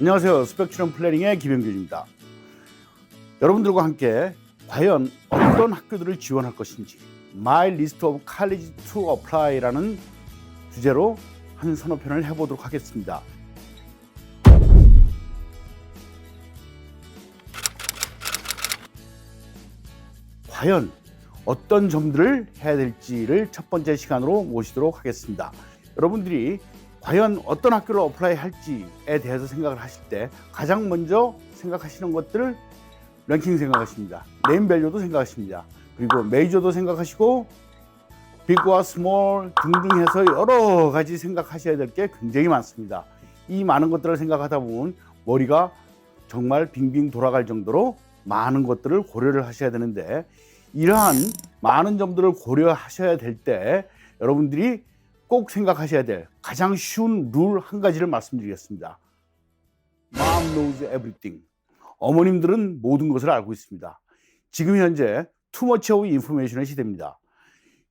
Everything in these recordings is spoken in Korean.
안녕하세요. 스펙트럼 플래닝의 김영균입니다. 여러분들과 함께 과연 어떤 학교들을 지원할 것인지 My List of College to Apply라는 주제로 한 서너 편을 해보도록 하겠습니다. 과연 어떤 점들을 해야 될지를 첫 번째 시간으로 모시도록 하겠습니다. 여러분들이 과연 어떤 학교를 어플라이 할지에 대해서 생각을 하실 때 가장 먼저 생각하시는 것들을 랭킹 생각하십니다. 네임 밸류도 생각하십니다. 그리고 메이저도 생각하시고 빅과 스몰 등등 해서 여러 가지 생각하셔야 될 게 굉장히 많습니다. 이 많은 것들을 생각하다 보면 머리가 정말 빙빙 돌아갈 정도로 많은 것들을 고려를 하셔야 되는데 이러한 많은 점들을 고려하셔야 될 때 여러분들이 꼭 생각하셔야 될 가장 쉬운 룰 한 가지를 말씀드리겠습니다. Mom knows everything. 어머님들은 모든 것을 알고 있습니다. 지금 현재 투머치 오브 인포메이션의 시대입니다.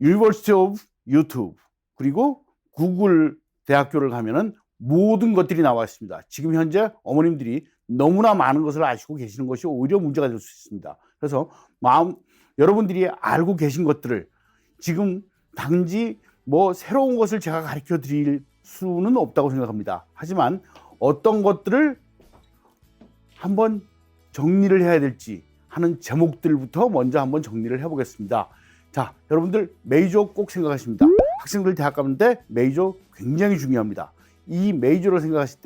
유니버시티 오브 유튜브 그리고 구글 대학교를 가면은 모든 것들이 나와 있습니다. 지금 현재 어머님들이 너무나 많은 것을 아시고 계시는 것이 오히려 문제가 될 수 있습니다. 그래서 마음 여러분들이 알고 계신 것들을 지금 단지 뭐 새로운 것을 제가 가르쳐 드릴 수는 없다고 생각합니다. 하지만 어떤 것들을 한번 정리를 해야 될지 하는 제목들부터 먼저 한번 정리를 해보겠습니다. 자, 여러분들 메이저 꼭 생각하십니다. 학생들 대학 가는데 메이저 굉장히 중요합니다. 이 메이저를 생각하실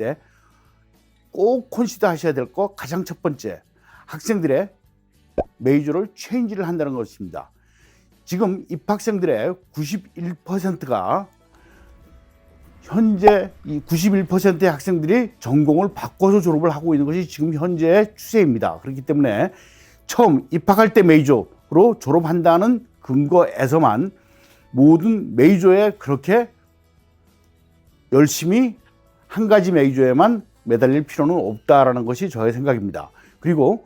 때꼭 컨시더 하셔야 될 거 가장 첫 번째 학생들의 메이저를 체인지를 한다는 것입니다. 지금 입학생들의 91%가 현재 이 91%의 학생들이 전공을 바꿔서 졸업을 하고 있는 것이 지금 현재의 추세입니다. 그렇기 때문에 처음 입학할 때 메이저로 졸업한다는 근거에서만 모든 메이저에 그렇게 열심히 한 가지 메이저에만 매달릴 필요는 없다라는 것이 저의 생각입니다. 그리고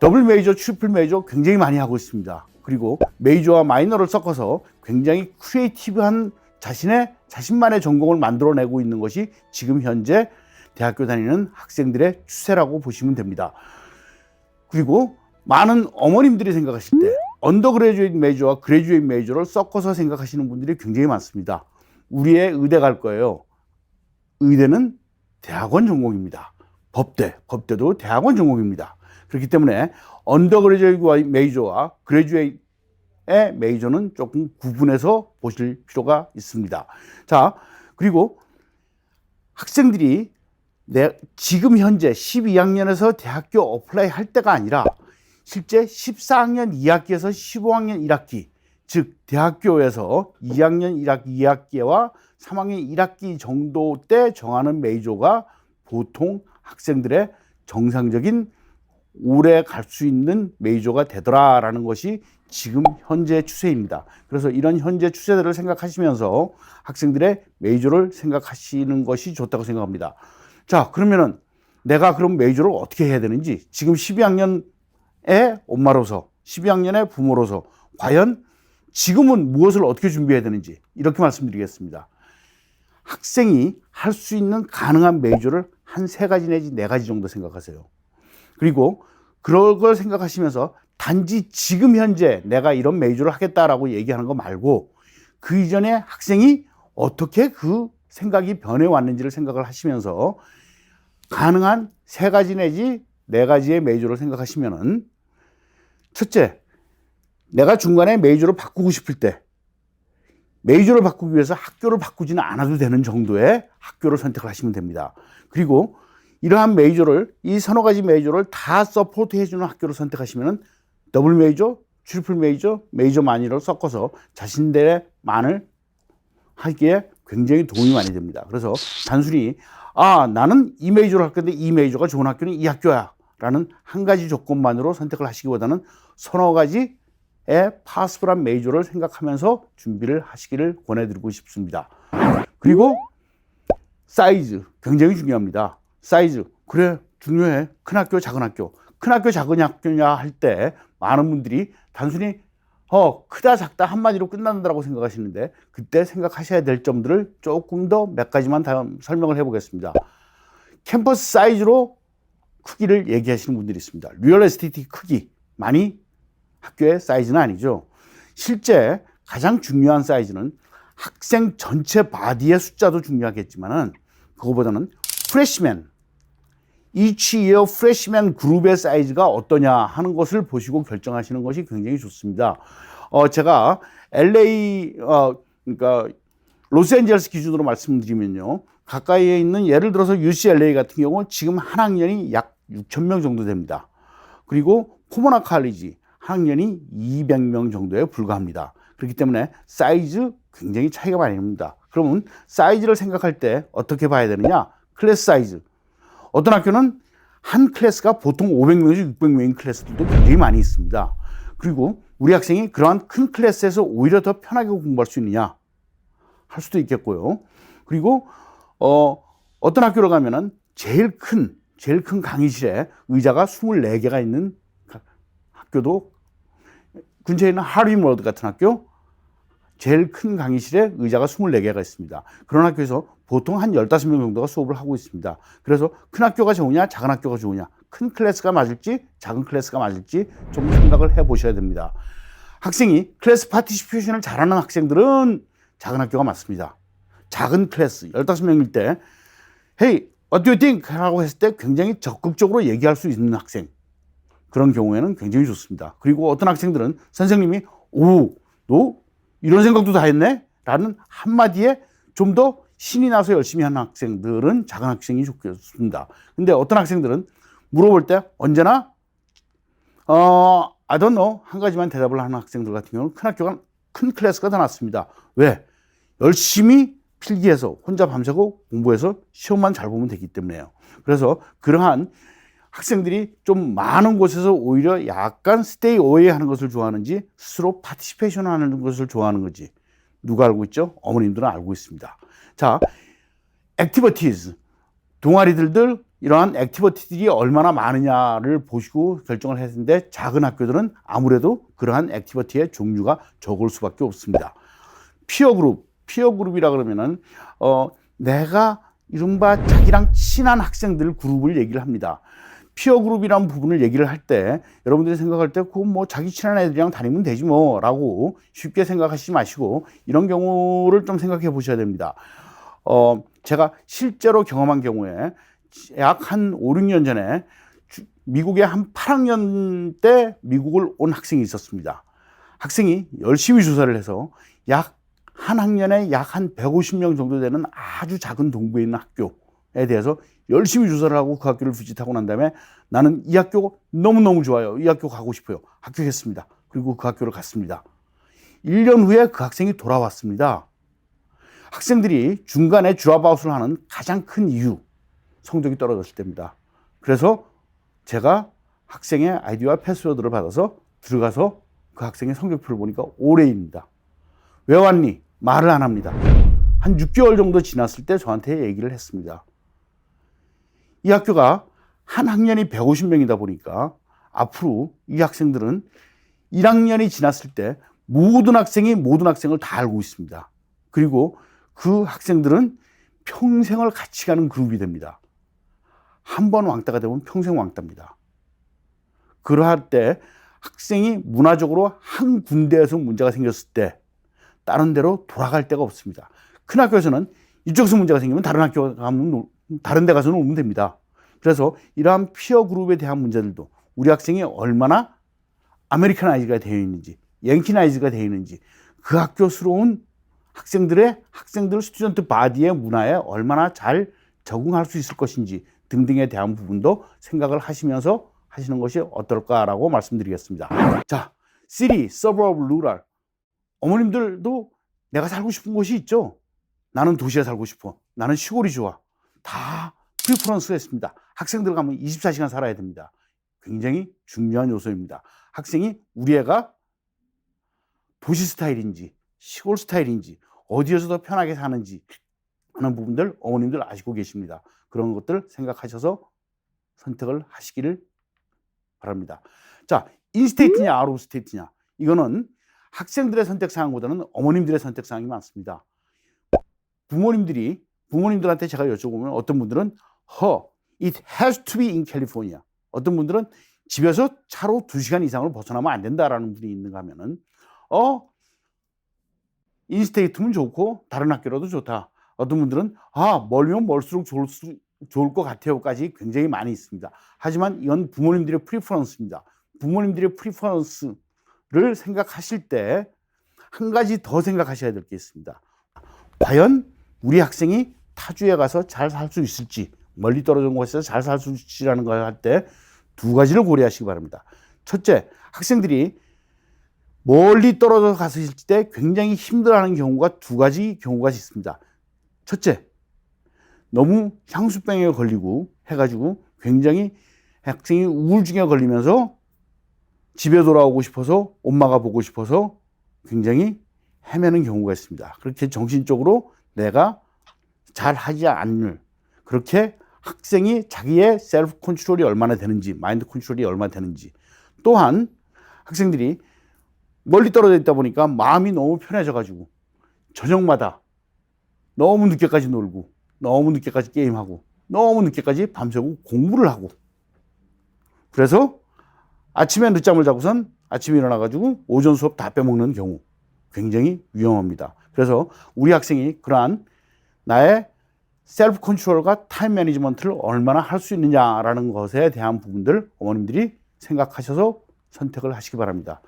더블 메이저, 트리플 메이저 굉장히 많이 하고 있습니다. 그리고 메이저와 마이너를 섞어서 굉장히 크리에이티브한 자신의 자신만의 전공을 만들어내고 있는 것이 지금 현재 대학교 다니는 학생들의 추세라고 보시면 됩니다. 그리고 많은 어머님들이 생각하실 때 언더그레주에이트 메이저와 그레주에이트 메이저를 섞어서 생각하시는 분들이 굉장히 많습니다. 우리의 의대 갈 거예요. 의대는 대학원 전공입니다. 법대, 법대도 대학원 전공입니다. 그렇기 때문에 언더 그레주에이트 메이저와 그레주에이트의 메이저는 조금 구분해서 보실 필요가 있습니다. 자, 그리고 학생들이 내 지금 현재 12학년에서 대학교 어플라이 할 때가 아니라 실제 14학년 2학기에서 15학년 1학기, 즉 대학교에서 2학년 1학기 2학기와 3학년 1학기 정도 때 정하는 메이저가 보통 학생들의 정상적인 오래 갈 수 있는 메이저가 되더라라는 것이 지금 현재 추세입니다. 그래서 이런 현재 추세들을 생각하시면서 학생들의 메이저를 생각하시는 것이 좋다고 생각합니다. 자, 그러면은 내가 그럼 메이저를 어떻게 해야 되는지 지금 12학년의 엄마로서 12학년의 부모로서 과연 지금은 무엇을 어떻게 준비해야 되는지 이렇게 말씀드리겠습니다. 학생이 할 수 있는 가능한 메이저를 한 세 가지 내지 네 가지 정도 생각하세요. 그리고 그런 걸 생각하시면서 단지 지금 현재 내가 이런 메이저를 하겠다라고 얘기하는 거 말고 그 이전에 학생이 어떻게 그 생각이 변해왔는지를 생각을 하시면서 가능한 세 가지 내지 네 가지의 메이저를 생각하시면은 첫째, 내가 중간에 메이저를 바꾸고 싶을 때 메이저를 바꾸기 위해서 학교를 바꾸지는 않아도 되는 정도의 학교를 선택을 하시면 됩니다. 그리고 이러한 메이저를 이 서너 가지 메이저를 다 서포트 해 주는 학교를 선택하시면은 더블 메이저, 트리플 메이저, 메이저 마니를 섞어서 자신들의 만을 하기에 굉장히 도움이 많이 됩니다. 그래서 단순히 아 나는 이 메이저를 할 건데 이 메이저가 좋은 학교는 이 학교야 라는 한 가지 조건만으로 선택을 하시기보다는 서너 가지의 파스블한 메이저를 생각하면서 준비를 하시기를 권해드리고 싶습니다. 그리고 사이즈 굉장히 중요합니다. 사이즈 그래 중요해 큰 학교 작은 학교 큰 학교 작은 학교냐 할 때 많은 분들이 단순히 어 크다 작다 한마디로 끝난다라고 생각하시는데 그때 생각하셔야 될 점들을 조금 더 몇 가지만 다 설명을 해보겠습니다. 캠퍼스 사이즈로 크기를 얘기하시는 분들이 있습니다. 리얼 에스테이트 크기 많이 학교의 사이즈는 아니죠. 실제 가장 중요한 사이즈는 학생 전체 바디의 숫자도 중요하겠지만은 그거보다는 프레시맨 each year freshman 그룹의 사이즈가 어떠냐 하는 것을 보시고 결정하시는 것이 굉장히 좋습니다. 어 제가 LA 어 그러니까 로스앤젤레스 기준으로 말씀드리면요. 가까이에 있는 예를 들어서 UCLA 같은 경우 지금 한 학년이 약 6천 명 정도 됩니다. 그리고 포모나 칼리지 한 학년이 200명 정도에 불과합니다. 그렇기 때문에 사이즈 굉장히 차이가 많이 납니다. 그러면 사이즈를 생각할 때 어떻게 봐야 되느냐? 클래스 사이즈. 어떤 학교는 한 클래스가 보통 500명에서 600명인 클래스들도 굉장히 많이 있습니다. 그리고 우리 학생이 그러한 큰 클래스에서 오히려 더 편하게 공부할 수 있느냐? 할 수도 있겠고요. 그리고 어, 어떤 학교로 가면은 제일 큰 제일 큰 강의실에 의자가 24개가 있는 가- 학교도 근처에 있는 하리월드 같은 학교 제일 큰 강의실에 의자가 24개가 있습니다. 그런 학교에서 보통 한 15명 정도가 수업을 하고 있습니다. 그래서 큰 학교가 좋으냐, 작은 학교가 좋으냐, 큰 클래스가 맞을지, 작은 클래스가 맞을지 좀 생각을 해 보셔야 됩니다. 학생이 클래스 파티시페이션을 잘하는 학생들은 작은 학교가 맞습니다. 작은 클래스, 15명일 때, Hey, what do you think? 라고 했을 때 굉장히 적극적으로 얘기할 수 있는 학생. 그런 경우에는 굉장히 좋습니다. 그리고 어떤 학생들은 선생님이, 오, 너 이런 생각도 다 했네? 라는 한마디에 좀 더 신이 나서 열심히 하는 학생들은 작은 학생이 좋겠습니다. 근데 어떤 학생들은 물어볼 때 언제나, 어, I don't know. 한 가지만 대답을 하는 학생들 같은 경우는 큰 학교가, 큰 클래스가 더 낫습니다. 왜? 열심히 필기해서 혼자 밤새고 공부해서 시험만 잘 보면 되기 때문에요. 그래서 그러한 학생들이 좀 많은 곳에서 오히려 약간 스테이 어웨이 하는 것을 좋아하는지 스스로 파티시페이션 하는 것을 좋아하는 건지 누가 알고 있죠? 어머님들은 알고 있습니다. 자, 액티비티즈 동아리들들 이러한 액티비티들이 얼마나 많으냐를 보시고 결정을 했는데 작은 학교들은 아무래도 그러한 액티비티의 종류가 적을 수밖에 없습니다. 피어 그룹, 피어 그룹이라 그러면은 어 내가 이른바 자기랑 친한 학생들 그룹을 얘기를 합니다. 피어 그룹이라는 부분을 얘기를 할 때 여러분들이 생각할 때 그건 뭐 자기 친한 애들이랑 다니면 되지 뭐라고 쉽게 생각하시지 마시고 이런 경우를 좀 생각해 보셔야 됩니다. 어 제가 실제로 경험한 경우에 약 한 5, 6년 전에 주- 미국에 한 8학년 때 미국을 온 학생이 있었습니다. 학생이 열심히 조사를 해서 약 한 학년에 약 한 150명 정도 되는 아주 작은 동부에 있는 학교에 대해서 열심히 조사를 하고 그 학교를 비짓하고 난 다음에 나는 이 학교 너무너무 좋아요. 이 학교 가고 싶어요. 합격했습니다. 그리고 그 학교를 갔습니다. 1년 후에 그 학생이 돌아왔습니다. 학생들이 중간에 드랍아웃을 하는 가장 큰 이유, 성적이 떨어졌을 때입니다. 그래서 제가 학생의 아이디와 패스워드를 받아서 들어가서 그 학생의 성적표를 보니까 올해입니다. 왜 왔니? 말을 안 합니다. 한 6개월 정도 지났을 때 저한테 얘기를 했습니다. 이 학교가 한 학년이 150명이다 보니까 앞으로 이 학생들은 1학년이 지났을 때 모든 학생이 모든 학생을 다 알고 있습니다. 그리고 그 학생들은 평생을 같이 가는 그룹이 됩니다. 한 번 왕따가 되면 평생 왕따입니다. 그러할 때 학생이 문화적으로 한 군데에서 문제가 생겼을 때 다른 데로 돌아갈 데가 없습니다. 큰 학교에서는 이쪽에서 문제가 생기면 다른 학교 가면 놀- 다른 데 가서 놀면 됩니다. 그래서 이러한 피어 그룹에 대한 문제들도 우리 학생이 얼마나 아메리카나이즈가 되어 있는지, 양키나이즈가 되어 있는지, 그 학교스러운 학생들의 학생들 스튜던트 바디의 문화에 얼마나 잘 적응할 수 있을 것인지 등등에 대한 부분도 생각을 하시면서 하시는 것이 어떨까라고 말씀드리겠습니다. 자, 시리, 서버브, 루럴. 어머님들도 내가 살고 싶은 곳이 있죠. 나는 도시에 살고 싶어. 나는 시골이 좋아. 다 프리퍼런스가 있습니다. 학생들 가면 24시간 살아야 됩니다. 굉장히 중요한 요소입니다. 학생이 우리 애가 도시 스타일인지 시골 스타일인지 어디에서 더 편하게 사는지 하는 부분들 어머님들 아시고 계십니다. 그런 것들 생각하셔서 선택을 하시기를 바랍니다. 자, 인스테이트냐 아웃 오브 스테이트냐 이거는 학생들의 선택 사항보다는 어머님들의 선택 사항이 많습니다. 부모님들이 부모님들한테 제가 여쭤보면 어떤 분들은 허 It has to be in California. 어떤 분들은 집에서 차로 2시간 이상을 벗어나면 안 된다라는 분이 있는가 하면은 어 인스테이트면 좋고 다른 학교라도 좋다. 어떤 분들은 아 멀면 멀수록 좋을 수 좋을 것 같아요까지 굉장히 많이 있습니다. 하지만 이건 부모님들의 프리퍼런스입니다. 부모님들의 프리퍼런스를 생각하실 때 한 가지 더 생각하셔야 될 게 있습니다. 과연 우리 학생이 타주에 가서 잘 살 수 있을지 멀리 떨어진 곳에서 잘 살 수 있을지라는 걸 할 때 두 가지를 고려하시기 바랍니다. 첫째, 학생들이 멀리 떨어져 가서 있을 때 굉장히 힘들어하는 경우가 두 가지 경우가 있습니다. 첫째, 너무 향수병에 걸리고 해가지고 굉장히 학생이 우울증에 걸리면서 집에 돌아오고 싶어서 엄마가 보고 싶어서 굉장히 헤매는 경우가 있습니다. 그렇게 정신적으로 내가 잘 하지 않을 그렇게 학생이 자기의 셀프 컨트롤이 얼마나 되는지 마인드 컨트롤이 얼마나 되는지 또한 학생들이 멀리 떨어져 있다 보니까 마음이 너무 편해져 가지고 저녁마다 너무 늦게까지 놀고 너무 늦게까지 게임하고 너무 늦게까지 밤새고 공부를 하고 그래서 아침에 늦잠을 자고선 아침에 일어나 가지고 오전 수업 다 빼먹는 경우 굉장히 위험합니다. 그래서 우리 학생이 그러한 나의 셀프 컨트롤과 타임 매니지먼트를 얼마나 할 수 있느냐라는 것에 대한 부분들 어머님들이 생각하셔서 선택을 하시기 바랍니다.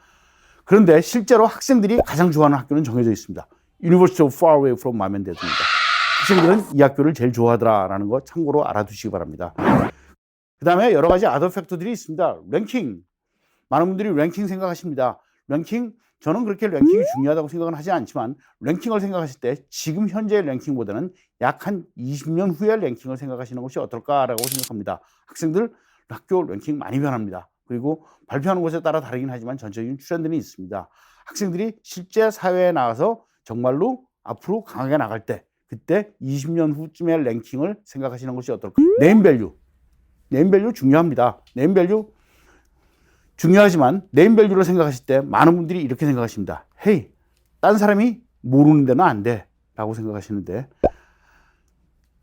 그런데 실제로 학생들이 가장 좋아하는 학교는 정해져 있습니다. University of Far Away from Dad입니다. 학생들은 이 학교를 제일 좋아하더라라는 거 참고로 알아두시기 바랍니다. 그 다음에 여러 가지 아더 팩터들이 있습니다. 랭킹. 많은 분들이 랭킹 생각하십니다. 랭킹, 저는 그렇게 랭킹이 중요하다고 생각은 하지 않지만 랭킹을 생각하실 때 지금 현재의 랭킹보다는 약 한 20년 후의 랭킹을 생각하시는 것이 어떨까라고 생각합니다. 학생들 학교 랭킹 많이 변합니다. 그리고 발표하는 곳에 따라 다르긴 하지만 전체적인 트렌드는 있습니다. 학생들이 실제 사회에 나가서 정말로 앞으로 강하게 나갈 때 그때 20년 후쯤의 랭킹을 생각하시는 것이 어떨까? 네임밸류. 네임밸류 중요합니다. 네임밸류 중요하지만 네임 밸류를 생각하실 때 많은 분들이 이렇게 생각하십니다. 헤이, 딴 사람이 모르는 데는 안 돼. 라고 생각하시는데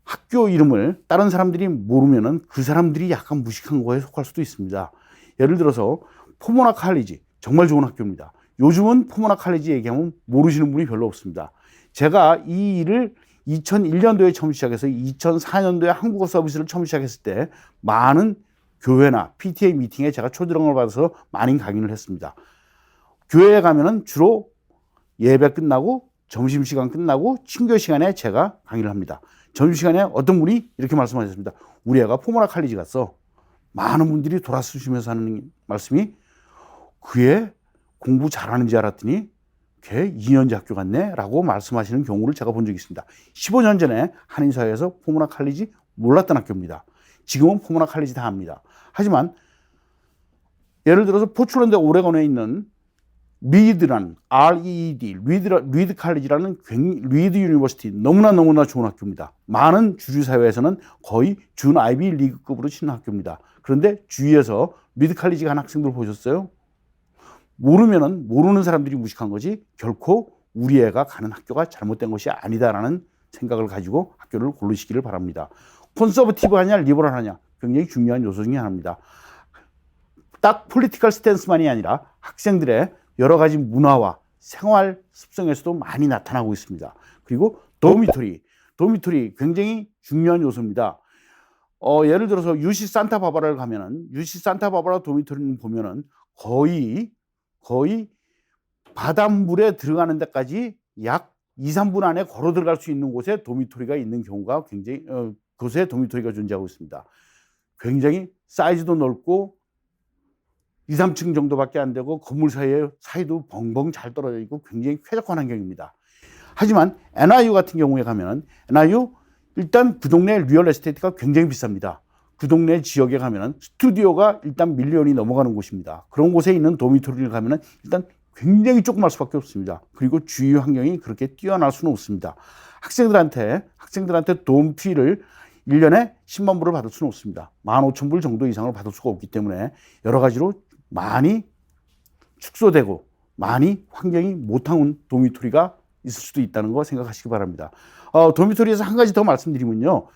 학교 이름을 다른 사람들이 모르면은 그 사람들이 약간 무식한 거에 속할 수도 있습니다. 예를 들어서 포모나 칼리지 정말 좋은 학교입니다. 요즘은 포모나 칼리지 얘기하면 모르시는 분이 별로 없습니다. 제가 이 일을 2001년도에 처음 시작해서 2004년도에 한국어 서비스를 처음 시작했을 때 많은 교회나 PTA 미팅에 제가 초대령을 받아서 많이 강의를 했습니다. 교회에 가면은 주로 예배 끝나고 점심시간 끝나고 친교 시간에 제가 강의를 합니다. 점심시간에 어떤 분이 이렇게 말씀하셨습니다. 우리 애가 포모나 칼리지 갔어. 많은 분들이 돌아서시면서 하는 말씀이 그애 공부 잘하는 줄 알았더니 걔 2년제 학교 갔네 라고 말씀하시는 경우를 제가 본 적이 있습니다. 15년 전에 한인사회에서 포모나 칼리지 몰랐던 학교입니다. 지금은 포모나 칼리지 다 합니다. 하지만 예를 들어서 포출랜드 오레곤에 있는 리드라는 REED, 리드, 리드 칼리지라는 리드 유니버시티 너무나 너무나 좋은 학교입니다. 많은 주류 사회에서는 거의 준 아이비 리그급으로 치는 학교입니다. 그런데 주위에서 리드 칼리지 간 학생들 보셨어요? 모르면은 모르는 사람들이 무식한 거지 결코 우리 애가 가는 학교가 잘못된 것이 아니다라는 생각을 가지고 학교를 고르시기를 바랍니다. 콘서버티브하냐 리버럴하냐 굉장히 중요한 요소 중에 하나입니다. 딱 폴리티컬 스탠스만이 아니라 학생들의 여러 가지 문화와 생활 습성에서도 많이 나타나고 있습니다. 그리고 도미토리, 도미토리 굉장히 중요한 요소입니다. 어, 예를 들어서 유시 산타 바바라를 가면은 유시 산타 바바라 도미토리는 보면은 거의 거의 바닷물에 들어가는 데까지 약 2, 3분 안에 걸어 들어갈 수 있는 곳에 도미토리가 있는 경우가 굉장히 어, 곳에 도미토리가 존재하고 있습니다. 굉장히 사이즈도 넓고 2, 3층 정도밖에 안 되고 건물 사이에 사이도 벙벙 잘 떨어져 있고 굉장히 쾌적한 환경입니다. 하지만 NIU 같은 경우에 가면은 NIU 일단 그 동네 리얼 에스테이트가 굉장히 비쌉니다. 그 동네 지역에 가면은 스튜디오가 일단 밀리언이 넘어가는 곳입니다. 그런 곳에 있는 도미토리를 가면은 일단 굉장히 조그말 수밖에 없습니다. 그리고 주위 환경이 그렇게 뛰어날 수는 없습니다. 학생들한테 학생들한테 돈피를 1년에 10만 불을 받을 수는 없습니다. 15,000불 정도 이상을 받을 수가 없기 때문에 여러 가지로 많이 축소되고 많이 환경이 못한 도미토리가 있을 수도 있다는 거 생각하시기 바랍니다. 어, 도미토리에서 한 가지 더 말씀드리면요.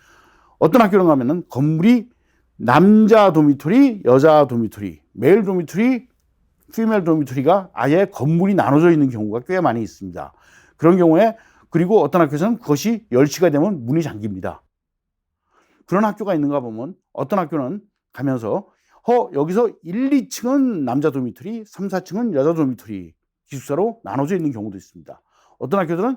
어떤 학교를 가면은 건물이 남자 도미토리, 여자 도미토리, 메일 도미토리, 피메일 도미토리가 아예 건물이 나눠져 있는 경우가 꽤 많이 있습니다. 그런 경우에 그리고 어떤 학교에서는 그것이 10시가 되면 문이 잠깁니다. 그런 학교가 있는가 보면 어떤 학교는 가면서 어 여기서 1, 2층은 남자 도미토리, 3, 4층은 여자 도미토리 기숙사로 나눠져 있는 경우도 있습니다. 어떤 학교들은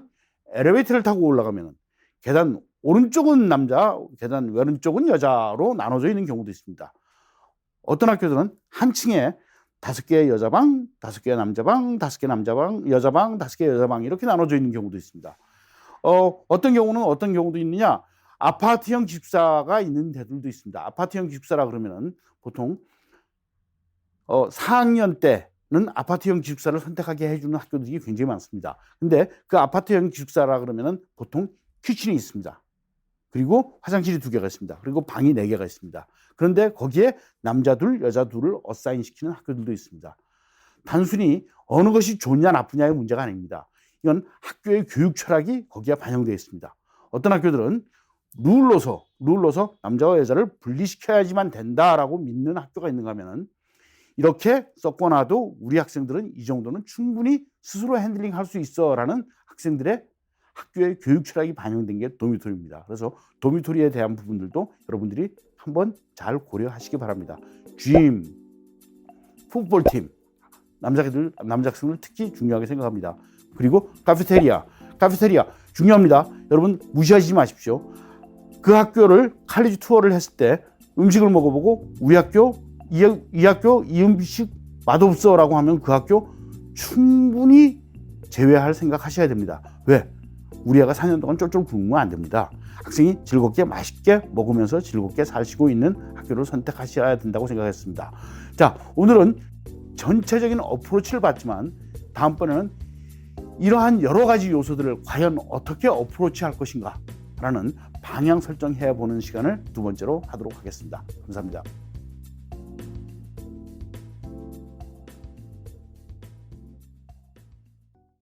엘리베이터를 타고 올라가면 계단 오른쪽은 남자, 계단 왼쪽은 여자로 나눠져 있는 경우도 있습니다. 어떤 학교들은 한 층에 다섯 개의 여자 방, 다섯 개의 남자 방, 다섯 개 남자 방, 여자 방, 다섯 개 여자 방 이렇게 나눠져 있는 경우도 있습니다. 어, 어떤 경우는 어떤 경우도 있느냐? 아파트형 기숙사가 있는 데들도 있습니다. 아파트형 기숙사라 그러면은 보통 어, 4학년 때는 아파트형 기숙사를 선택하게 해주는 학교들이 굉장히 많습니다. 근데 그 아파트형 기숙사라 그러면은 보통 키친이 있습니다. 그리고 화장실이 두 개가 있습니다. 그리고 방이 네 개가 있습니다. 그런데 거기에 남자 둘, 여자 둘을 어사인 시키는 학교들도 있습니다. 단순히 어느 것이 좋냐 나쁘냐의 문제가 아닙니다. 이건 학교의 교육 철학이 거기에 반영되어 있습니다. 어떤 학교들은 룰로서 룰로서 남자와 여자를 분리시켜야지만 된다라고 믿는 학교가 있는가 하면은 이렇게 섞어놔도 우리 학생들은 이 정도는 충분히 스스로 핸들링 할 수 있어라는 학생들의 학교의 교육 철학이 반영된 게 도미토리입니다. 그래서 도미토리에 대한 부분들도 여러분들이 한번 잘 고려하시기 바랍니다. 짐, 풋볼팀, 남자들 남자 학생들 특히 중요하게 생각합니다. 그리고 카페테리아, 카페테리아 중요합니다. 여러분 무시하지 마십시오. 그 학교를 칼리지 투어를 했을 때 음식을 먹어보고 우리 학교 이, 이 학교 이 음식 맛없어라고 하면 그 학교 충분히 제외할 생각하셔야 됩니다. 왜? 우리 애가 4년 동안 쫄쫄 굶으면 안 됩니다. 학생이 즐겁게 맛있게 먹으면서 즐겁게 사시고 있는 학교를 선택하셔야 된다고 생각했습니다. 자, 오늘은 전체적인 어프로치를 봤지만 다음번에는 이러한 여러 가지 요소들을 과연 어떻게 어프로치 할 것인가 라는 방향 설정해 보는 시간을 두 번째로 하도록 하겠습니다. 감사합니다.